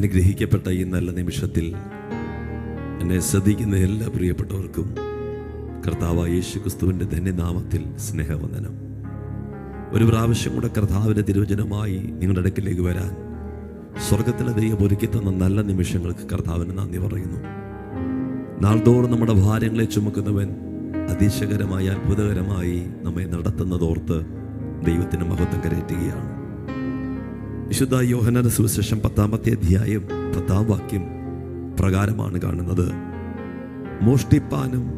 അനുഗ്രഹിക്കപ്പെട്ട ഈ നല്ല നിമിഷത്തിൽ എന്നെ ശ്രദ്ധിക്കുന്ന എല്ലാ പ്രിയപ്പെട്ടവർക്കും കർത്താവ് യേശു ക്രിസ്തുവിന്റെ ധന്യനാമത്തിൽ സ്നേഹവന്ദനം. ഒരു പ്രാവശ്യം കൂടെ കർത്താവിന്റെ തിരുവചനമായി നിങ്ങളുടെ അടുക്കിലേക്ക് വരാൻ സ്വർഗത്തിലെ ദൈവം ഒരുക്കി തന്ന നല്ല നിമിഷങ്ങൾക്ക് കർത്താവിന് നന്ദി പറയുന്നു. നാൾതോറും നമ്മുടെ ഭാരങ്ങളെ ചുമക്കുന്നവൻ അതിശയകരമായി അത്ഭുതകരമായി നമ്മെ നടത്തുന്നതോർത്ത് ദൈവത്തിന് മഹത്വം കരയറ്റുകയാണ്. വിശുദ്ധ യോഹനന സുവിശേഷം പത്താമത്തെ അധ്യായം പത്താം വാക്യം പ്രകാരമാണ് കാണുന്നത്. മോഷ്ടിപ്പാനും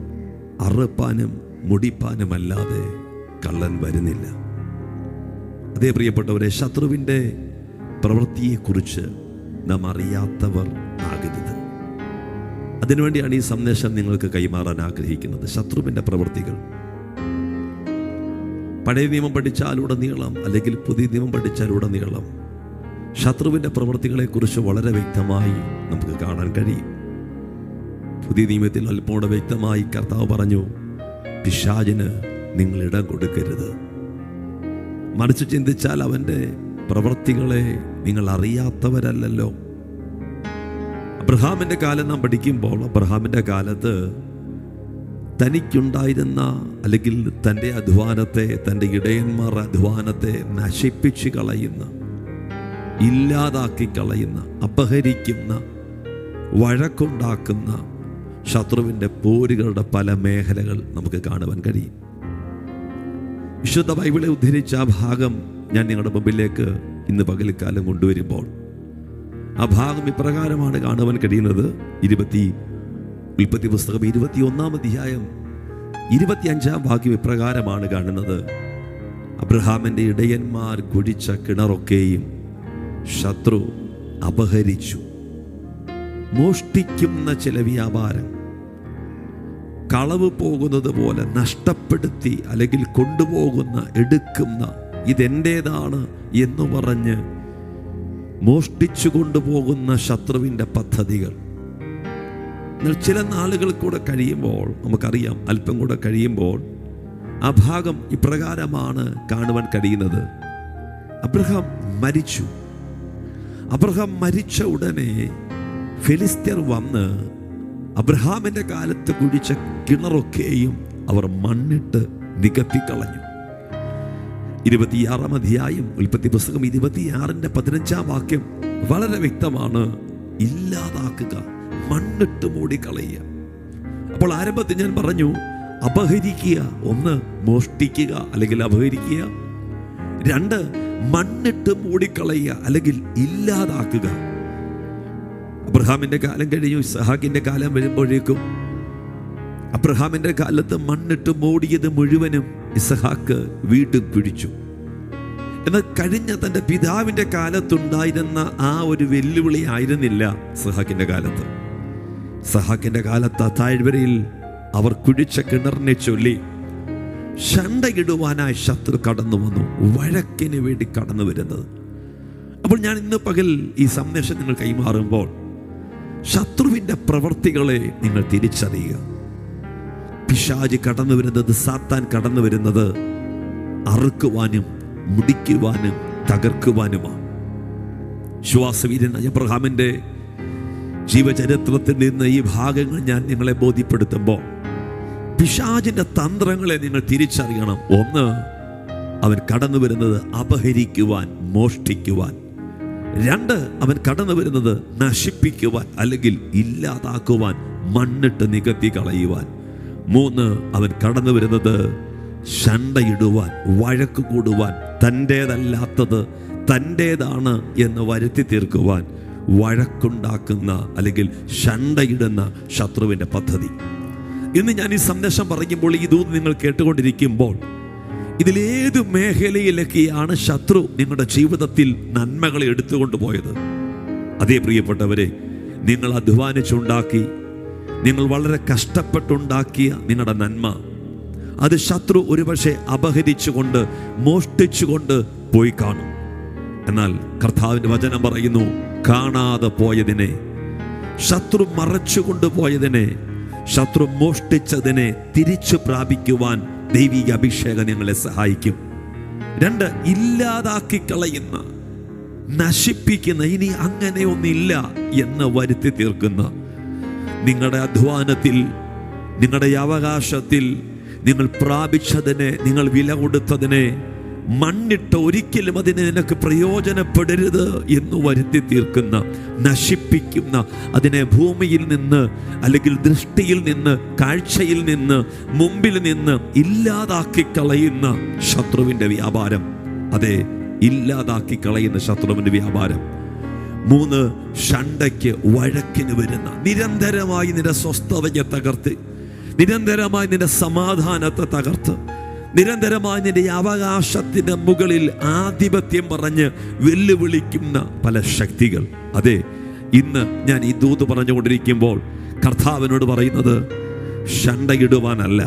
അറുപ്പാനും മുടിപ്പാനുമല്ലാതെ കള്ളൻ വരുന്നില്ല. അതേ പ്രിയപ്പെട്ടവരെ ശത്രുവിന്റെ പ്രവൃത്തിയെക്കുറിച്ച് നാം അറിയാത്തവർ ആകരുത്. അതിനുവേണ്ടിയാണ് ഈ സന്ദേശം നിങ്ങൾക്ക് കൈമാറാൻ ആഗ്രഹിക്കുന്നത്. ശത്രുവിന്റെ പ്രവൃത്തികൾ. പഴയ നിയമം പഠിച്ചാലുടനീളം അല്ലെങ്കിൽ പുതിയ നിയമം പഠിച്ചാലുടനീളം ശത്രുവിന്റെ പ്രവൃത്തികളെക്കുറിച്ച് വളരെ വ്യക്തമായി നമുക്ക് കാണാൻ കഴിയും. പുതിയ നിയമത്തിൽ അല്പോടെ വ്യക്തമായി കർത്താവ് പറഞ്ഞു പിശാജിന് നിങ്ങൾ ഇടം കൊടുക്കരുത്. മനസ്സ് ചിന്തിച്ചാൽ അവന്റെ പ്രവൃത്തികളെ നിങ്ങൾ അറിയാത്തവരല്ലല്ലോ. അബ്രഹാമിന്റെ കാലം നാം പഠിക്കുമ്പോൾ അബ്രഹാമിന്റെ കാലത്ത് തനിക്കുണ്ടായിരുന്ന അല്ലെങ്കിൽ തന്റെ അധ്വാനത്തെ തന്റെ ഇടയന്മാർ അധ്വാനത്തെ നശിപ്പിച്ച് കളയുന്ന ഇല്ലാതാക്കി കളയുന്ന അപഹരിക്കുന്ന വഴക്കുണ്ടാക്കുന്ന ശത്രുവിന്റെ പോരുകളുടെ പല മേഖലകൾ നമുക്ക് കാണുവാൻ കഴിയും. വിശുദ്ധ ബൈബിളെ ഉദ്ധരിച്ച ആ ഭാഗം ഞാൻ നിങ്ങളുടെ മുമ്പിലേക്ക് ഇന്ന് പകൽക്കാലം കൊണ്ടുവരുമ്പോൾ ആ ഭാഗം ഇപ്രകാരമാണ് കാണുവാൻ കഴിയുന്നത്. ഇരുപത്തി ഉൽപ്പത്തി പുസ്തകം ഇരുപത്തി ഒന്നാം അധ്യായം ഇരുപത്തിയഞ്ചാം വാക്യം ഇപ്രകാരമാണ് കാണുന്നത്. അബ്രഹാമിന്റെ ഇടയന്മാർ കുഴിച്ച കിണറൊക്കെയും ശത്രു അപഹരിച്ചു. മോഷ്ടിക്കുന്ന ചില വ്യാപാരം കളവ് പോകുന്നത് പോലെ നഷ്ടപ്പെടുത്തി അല്ലെങ്കിൽ കൊണ്ടുപോകുന്ന എടുക്കുന്ന ഇതെന്റേതാണ് എന്ന് പറഞ്ഞ് മോഷ്ടിച്ചു കൊണ്ടുപോകുന്ന ശത്രുവിന്റെ പദ്ധതികൾ. ചില നാളുകൾ കൂടെ കഴിയുമ്പോൾ നമുക്കറിയാം അല്പം കൂടെ കഴിയുമ്പോൾ ആ ഭാഗം ഇപ്രകാരമാണ് കാണുവാൻ കഴിയുന്നത്. അബ്രഹാം മരിച്ചു. അബ്രഹാം മരിച്ച ഉടനെ ഫിലിസ്തീർ വന്ന് അബ്രഹാമിന്റെ കാലത്ത് കുഴിച്ച കിണറൊക്കെയും അവർ മണ്ണിട്ട് നികത്തിക്കളഞ്ഞു. ഇരുപത്തിയാറാം അധ്യായം ഉൽപ്പത്തി പുസ്തകം ഇരുപത്തിയാറിന്റെ പതിനഞ്ചാം വാക്യം വളരെ വ്യക്തമാണ്. ഇല്ലാതാക്കുക മണ്ണിട്ട് മൂടിക്കളയുക. അപ്പോൾ ആരംഭത്തിൽ ഞാൻ പറഞ്ഞു അപഹരിക്കുക ഒന്ന് മോഷ്ടിക്കുക അല്ലെങ്കിൽ അപഹരിക്കുക രണ്ട് മണ്ണിട്ട് മൂടിക്കളയുക അല്ലെങ്കിൽ ഇല്ലാതാക്കുക. അബ്രഹാമിന്റെ കാലം കഴിഞ്ഞു ഇസഹാക്കിന്റെ കാലം വരുമ്പോഴേക്കും അബ്രഹാമിന്റെ കാലത്ത് മണ്ണിട്ട് മൂടിയത് മുഴുവനും ഇസഹാക്ക് വീണ്ടും പിടിച്ചു. എന്നാൽ കഴിഞ്ഞ തന്റെ പിതാവിന്റെ കാലത്തുണ്ടായിരുന്ന ആ ഒരു വെല്ലുവിളി ആയിരുന്നില്ല സഹാക്കിന്റെ കാലത്ത്. സഹാക്കിന്റെ കാലത്ത് താഴ്വരയിൽ അവർ കുഴിച്ച കിണറിനെ ചൊല്ലി ഷണ്ടയിടുവാനായി ശത്രു കടന്നു വന്നു. വഴക്കിന് വേണ്ടി കടന്നു വരുന്നത്. അപ്പോൾ ഞാൻ ഇന്ന് പകൽ ഈ സന്ദേശം നിങ്ങൾ കൈമാറുമ്പോൾ ശത്രുവിന്റെ പ്രവർത്തികളെ നിങ്ങൾ തിരിച്ചറിയുക. പിശാജ് കടന്നു വരുന്നത് സാത്താൻ കടന്നു വരുന്നത് അറുക്കുവാനും മുടിക്കുവാനും തകർക്കുവാനുമാണ്. ശ്വാസവീരൻ അബ്രഹാമിന്റെ ജീവചരിത്രത്തിൽ നിന്ന് ഈ ഭാഗങ്ങൾ ഞാൻ നിങ്ങളെ ബോധ്യപ്പെടുത്തുമ്പോൾ പിശാജിന്റെ തന്ത്രങ്ങളെ നിങ്ങൾ തിരിച്ചറിയണം. ഒന്ന് അവൻ കടന്നു വരുന്നത് അപഹരിക്കുവാൻ മോഷ്ടിക്കുവാൻ. രണ്ട് അവൻ കടന്നു വരുന്നത് നശിപ്പിക്കുവാൻ അല്ലെങ്കിൽ ഇല്ലാതാക്കുവാൻ മണ്ണിട്ട് നികത്തി കളയുവാൻ. മൂന്ന് അവൻ കടന്നു വരുന്നത് ശണ്ടയിടുവാൻ വഴക്ക് കൂടുവാൻ തന്റേതല്ലാത്തത് തന്റേതാണ് എന്ന് വരുത്തി തീർക്കുവാൻ വഴക്കുണ്ടാക്കുന്ന അല്ലെങ്കിൽ ശണ്ടയിടുന്ന ശത്രുവിന്റെ പദ്ധതി. ഇന്ന് ഞാൻ ഈ സന്ദേശം പറയുമ്പോൾ ഈ ദൂത് നിങ്ങൾ കേട്ടുകൊണ്ടിരിക്കുമ്പോൾ ഇതിലേത് മേഖലയിലൊക്കെയാണ് ശത്രു നിങ്ങളുടെ ജീവിതത്തിൽ നന്മകളെ എടുത്തുകൊണ്ട് പോയത് അതേ പ്രിയപ്പെട്ടവരെ നിങ്ങൾ അധ്വാനിച്ചുണ്ടാക്കി നിങ്ങൾ വളരെ കഷ്ടപ്പെട്ടുണ്ടാക്കിയ നിങ്ങളുടെ നന്മ അത് ശത്രു ഒരുപക്ഷെ അപഹരിച്ചുകൊണ്ട് മോഷ്ടിച്ചുകൊണ്ട് പോയി കാണും. എന്നാൽ കർത്താവിന്റെ വചനം പറയുന്നു കാണാതെ പോയതിനെ ശത്രു മറച്ചുകൊണ്ട് പോയതിനെ ശത്രു മോഷ്ടിച്ചതിനെ തിരിച്ചു പ്രാപിക്കുവാൻ ദൈവിക അഭിഷേകം ഞങ്ങളെ സഹായിക്കും. രണ്ട് ഇല്ലാതാക്കി കളയുന്ന നശിപ്പിക്കുന്ന ഇനി അങ്ങനെ എന്ന് വരുത്തി തീർക്കുന്ന. നിങ്ങളുടെ അധ്വാനത്തിൽ നിങ്ങളുടെ അവകാശത്തിൽ നിങ്ങൾ പ്രാപിച്ചതിനെ നിങ്ങൾ വില കൊടുത്തതിനെ മണ്ണിട്ട് ഒരിക്കലും അതിന് നിനക്ക് പ്രയോജനപ്പെടരുത് എന്ന് വരുത്തി തീർക്കുന്ന നശിപ്പിക്കുന്ന അതിനെ ഭൂമിയിൽ നിന്ന് അല്ലെങ്കിൽ ദൃഷ്ടിയിൽ നിന്ന് കാഴ്ചയിൽ നിന്ന് മുമ്പിൽ നിന്ന് ഇല്ലാതാക്കി കളയുന്ന ശത്രുവിന്റെ വ്യാപാരം. അതെ ഇല്ലാതാക്കി കളയുന്ന ശത്രുവിന്റെ വ്യാപാരം. മൂന്ന് ഷണ്ടയ്ക്ക് വഴക്കിന് വരുന്ന നിരന്തരമായി നിന്റെ സ്വസ്ഥതയെ തകർത്ത് നിരന്തരമായി നിന്റെ സമാധാനത്തെ തകർത്ത്. നിരന്തരമായി നിന്റെ അവകാശത്തിന്റെ മുകളിൽ ആധിപത്യം പറഞ്ഞ് വെല്ലുവിളിക്കുന്ന പല ശക്തികൾ. അതെ ഇന്ന് ഞാൻ ഈ ദൂത് പറഞ്ഞുകൊണ്ടിരിക്കുമ്പോൾ കർത്താവിനോട് പറയുന്നത് ഷണ്ടയിടുവാനല്ല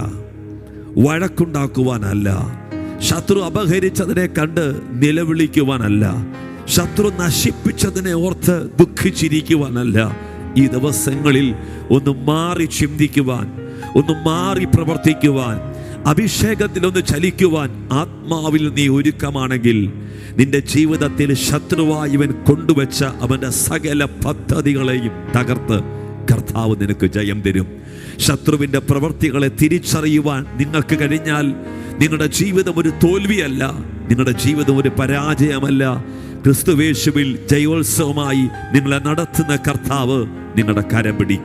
വഴക്കുണ്ടാക്കുവാനല്ല ശത്രു അപഹരിച്ചതിനെ കണ്ട് നിലവിളിക്കുവാനല്ല ശത്രു നശിപ്പിച്ചതിനെ ഓർത്ത് ദുഃഖിച്ചിരിക്കുവാനല്ല ഈ ദിവസങ്ങളിൽ ഒന്ന് മാറി ചിന്തിക്കുവാൻ ഒന്ന് മാറി പ്രവർത്തിക്കുവാൻ അഭിഷേകത്തിൽ ഒന്ന് ചലിക്കുവാൻ ആത്മാവിൽ നീ ഒരുക്കമാണെങ്കിൽ നിന്റെ ജീവിതത്തിൽ ശത്രുവായവൻ കൊണ്ടുവച്ച അവന്റെ സകല പദ്ധതികളെയും തകർത്ത് കർത്താവ് നിനക്ക് ജയം തരും. ശത്രുവിന്റെ പ്രവൃത്തികളെ തിരിച്ചറിയുവാൻ നിങ്ങൾക്ക് കഴിഞ്ഞാൽ നിങ്ങളുടെ ജീവിതം ഒരു തോൽവിയല്ല നിങ്ങളുടെ ജീവിതം ഒരു പരാജയമല്ല. ക്രിസ്തുവേശുവിൽ ജയോത്സവമായി നിങ്ങളെ നടത്തുന്ന കർത്താവ് നിങ്ങളുടെ കരം പിടിക്കും.